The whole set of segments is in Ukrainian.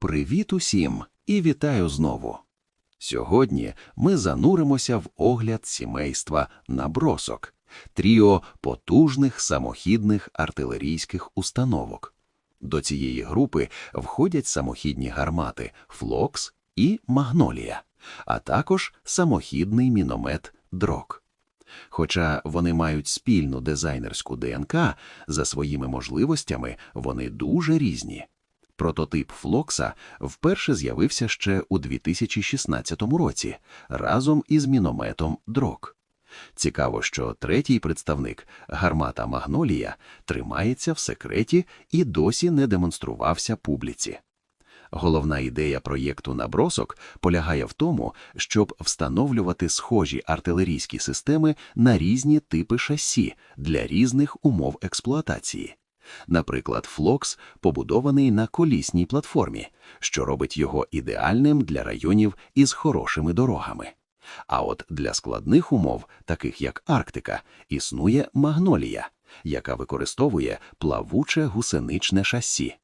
Привіт усім і вітаю знову. Сьогодні ми зануримося в огляд сімейства набросок, тріо потужних самохідних артилерійських установок. До цієї групи входять самохідні гармати Флокс і Магнолія, а також самохідний міномет Дрок. Хоча вони мають спільну дизайнерську ДНК, за своїми можливостями вони дуже різні. Прототип Флокса вперше з'явився ще у 2016 році разом із мінометом Дрок. Цікаво, що третій представник гармата Магнолія тримається в секреті і досі не демонструвався публіці. Головна ідея проєкту набросок полягає в тому, щоб встановлювати схожі артилерійські системи на різні типи шасі для різних умов експлуатації. Наприклад, Флокс побудований на колісній платформі, що робить його ідеальним для районів із хорошими дорогами. А от для складних умов, таких як Арктика, існує магнолія, яка використовує плавуче гусеничне шасі.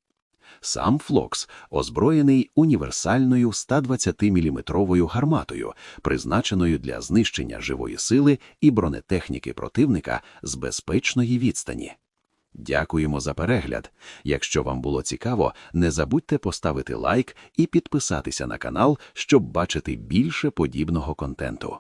Сам Флокс озброєний універсальною 120-мм гарматою, призначеною для знищення живої сили і бронетехніки противника з безпечної відстані. Дякуємо за перегляд. Якщо вам було цікаво, не забудьте поставити лайк і підписатися на канал, щоб бачити більше подібного контенту.